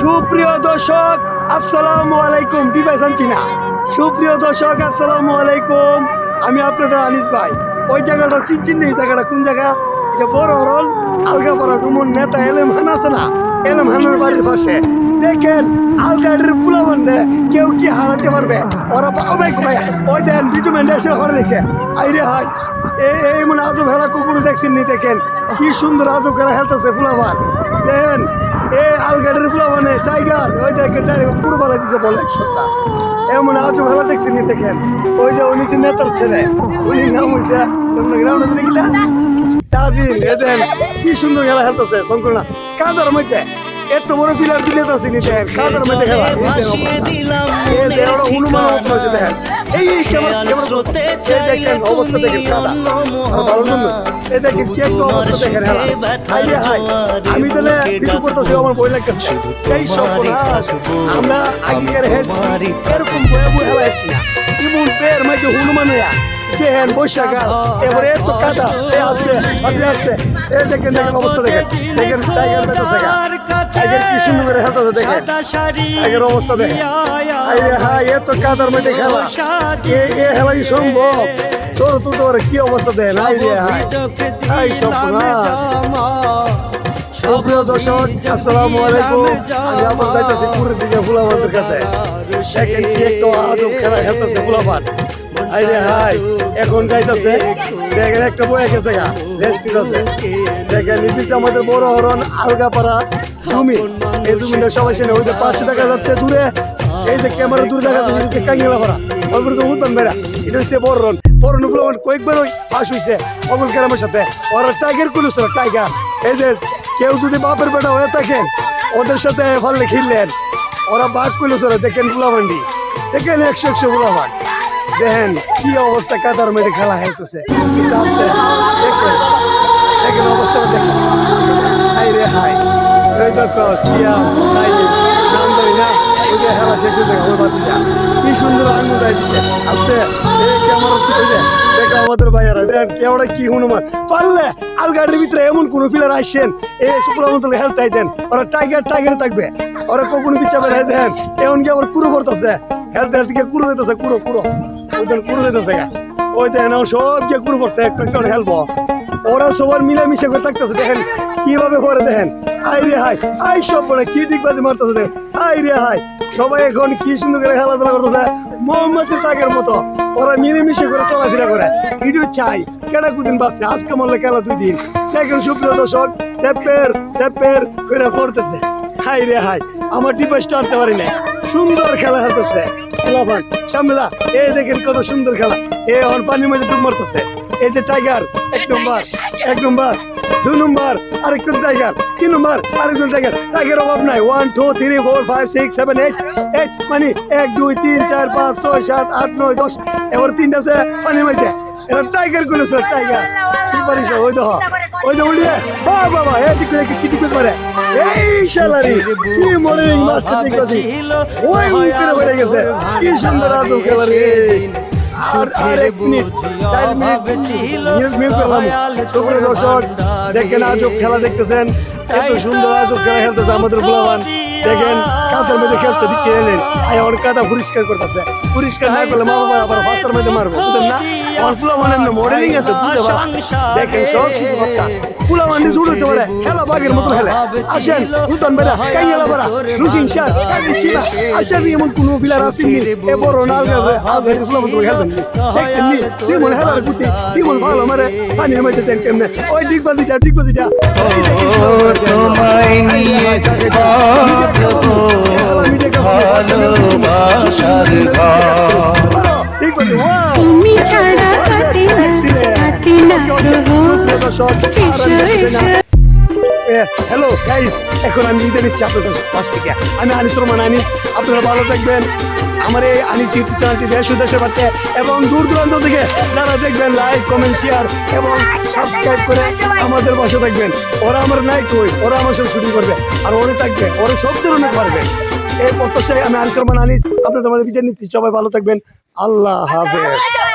সুপ্রিয় দর্শক, আসসালামু আলাইকুম। আনছি না সুপ্রিয় দর্শক, আসসালামু আলাইকুম। আমি আপনাদের আনিস ভাই। ওই জায়গাটা চিনচিন এই জায়গাটা কোন জায়গা? এটা বড় হরল আলগাপাড়া যেমন নেতা এলেম হান আছে না? এলেম হানের বাড়ির পাশে। দেখেন, আলগাড়ির পুলা বান্ধে কেউ কি হারাতে পারবে? ওরা পা- ও ভাই, ওই দেন বিটু মেন্ডে এসে হারাইছে আইরে হাই এই মনে আজব খেলা কখনো দেখছেন নি দেখেন। কি সুন্দর আজব খেলা খেলতেছে ফুলাবার দেখেন এই আলগাড়ির ফুলা মানে টাইগার, ওই দেখেন ডাইরেক্ট পুরো বেলা দিছে বলে এক সপ্তাহ। এমন আজব খেলা দেখছেন নি, দেখেন। ওই যে উনি যে নেতার ছেলে, উনি নাম হয়েছে তোমরা গ্রাউন্ড আছে নাকি তাজিল, এ দেন, কি সুন্দর খেলা খেলতেছে শঙ্কর না কাদার মধ্যে? এত বড় পিলার দিলে তো চিনি দেখেন, কাদার মধ্যে খেলা? এই দেখেন হনুমান মতো আছে দেখেন। এই দেখেন অবস্থা দেখেন কাদা আর ভালো জন্য এই দেখেন কি একটা অবস্থা দেখেন হেলা হাই রে হাই আমি তাহলে ভিডিও করতেছি আমার বই লাগতেছে। এই সব আমরা আগেকার হেলছি এরকম বয়ে বয়ে হেলা হেলছি না। ইমন পের মধ্যে হনুমান হইয়া দেখেন বৈশাখা এবারে এত কাদা। এ আসতে আসতে আসতে। এই দেখেন দেখেন অবস্থা দেখেন। দেখেন টাইগার কি সুন্দর করে দেখেন। আগের অবস্থা দেখেন। আরে হ্যাঁ এ তো কাদার খেলা। এ এ খেলা কি সম্ভব তোর কি অবস্থা দেন আই রে হাই হাই সপনা। সুপ্রিয় দর্শক আসসালামু আলাইকুম। আমি আপনার যাইতেছি পুরের দিকে ফুলাবাদের কাছে। দেখেন কি একটা আজব খেলা খেলতেছে ফুলাবাদ আই রে হাই এখন যাইতেছে। দেখেন একটা বয়ে গেছে গা রেস্ট আছে দেখেন নির্দিষ্ট আমাদের বড় হরণ আলগাপাড়া। জমি এই জমিটা সবাই চেনে, ওই যে পাশে দেখা যাচ্ছে দূরে। এই যে ক্যামেরা দূরে দেখা যাচ্ছে এটা কাঙ্গিলা পাড়া তো উত্তম বেড়া। এটা হচ্ছে বড় বড় নুকুল কয়েকবার ওই পাশ হয়েছে অগল গ্রামের সাথে। ওরা টাইগার কুলিস টাইগার এই যে কেউ যদি বাপের বেটা হয়ে থাকেন, ওদের সাথে ফাললে খেললেন। ওরা বাঘ কুলিস দেখেন গুলাবান্ডি। দেখেন একশো একশো গুলাবান দেখেন কি অবস্থা, কাদার মেয়েদের খেলা আসতে, দেখেন। দেখেন অবস্থাটা দেখেন। হাই রে হাই নাম ধরি না ওই যে খেলা শেষ হয়ে যায় আমার বাতি কি সুন্দর আঙুল দিছে আস্তে এই ক্যামেরা হয়ে দেখো আমাদের ভাইয়ারা কি হনুমান পারলে আলগাড়ির ভিতরে এমন কোন প্লেয়ার আসছেন এই সুপুরা মতো হেলথ দেন ওরা টাইগার টাইগার থাকবে ওরা কখনো বিচাবে না দেন এমন কি আবার কুরো করতেছে হেলথ হেলথ গিয়ে কুরো দিতেছে কুরো কুরো ওই কুরো দিতেছে ওই দেন সব গিয়ে কুরো করছে একটা হেলবো ওরা সবার মিলেমিশে করে থাকতেছে দেখেন কীভাবে করে দেখেন আই রে হাই আই সব বলে কি ঠিক বাজে মারতেছে আই রে হাই সবাই এখন কি সুন্দর করে খেলাধুলা করতেছে? মোহাম্মদের শাকের মতো, ওরা মিলেমিশে করে চলাফেরা করে। ভিডিও চাই, কেডা কুদিন বাসছে আজকে মরলে খেলা দুই দিন। দেখেন সুপ্রিয় দর্শক, টেপের টেপের করে পড়তেছে। হাই রে হাই আমার ডিভাইসটা আনতে পারি না সুন্দর খেলা খেলতেছে। লাভান সামলা এই দেখেন কত সুন্দর খেলা। এ এখন পানির মধ্যে ডুব মারতেছে। এই যে টাইগার এক নম্বর এক নম্বর দুই নম্বর আরেকজন টাইগার তিন নম্বর আরেকজন টাইগার টাইগার অভাব নাই। One two three four five six seven eight eight মানে এক, দুই, তিন, চার, পাঁচ, ছয়, সাত, আট, নয়, দশ, এবার তিনটা আছে পানির মধ্যে। এবার টাইগারগুলো ছিল টাইগার সুপারিশ ওই দেখ। ওই যে উড়িয়ে। বা বাবা এ ঠিক করে কি ঠিক করে এই শালারি, কি মর্নিং মাস্টার ওই উপরে পড়ে গেছে। কি সুন্দর আজব খেলা দর্শক দেখেন আজব খেলা দেখতেছেন। এত সুন্দর আজব খেলা খেলতেছে আমাদের গোলাবান দেখেন কাঁথার মধ্যে খেলছে দিকে এলেন আই ওর কাদা পরিষ্কার করতেছে। পরিষ্কার না করলে মা বাবা আবার ভাষার মধ্যে মারবে। বুঝলেন না? আমার পুলা মানে মডেলিং আছে বুঝতে পারা? দেখেন সব শিশু বাচ্চা। পুলা মানে উড়তে পারে খেলা বাঘের মতো খেলে। আসেন উতন বেড়া কাইয়ালা বেড়া শাহ শিবা আসেন এমন কোনো পিলার আসেননি এ বড় নালগা মতো খেলবেন দেখছেন নি? মনে হেলার বুদ্ধি ভালো মারে পানির মধ্যে টেন কেমনে। ওই তোমায় নিয়ে বাঁধবো ভালোবাসার তুমি ছাড়া কাটে না কাটে না রোহ হ্যালো গাইস এখন আমি ঈদের নিচ্ছি আপনাদের কাছ থেকে। আমি আনিস রহমান, আনিস, আপনারা ভালো থাকবেন। আমার এই আনিস ইউটিউব চ্যানেলটি দেশ দেশের বাড়তে এবং দূর দূরান্ত থেকে যারা দেখবেন লাইক কমেন্ট শেয়ার এবং সাবস্ক্রাইব করে আমাদের পাশে থাকবেন। ওরা আমার নাই কই? ওরা আমার সাথে শুটিং করবে। আর ওরে থাকবে, ওরা সব ধরনের পারবে। এই প্রত্যাশায় আমি আনিস রহমান, আনিস, আপনাদের আমাদের বিচার নিচ্ছি। সবাই ভালো থাকবেন। আল্লাহ হাফেজ।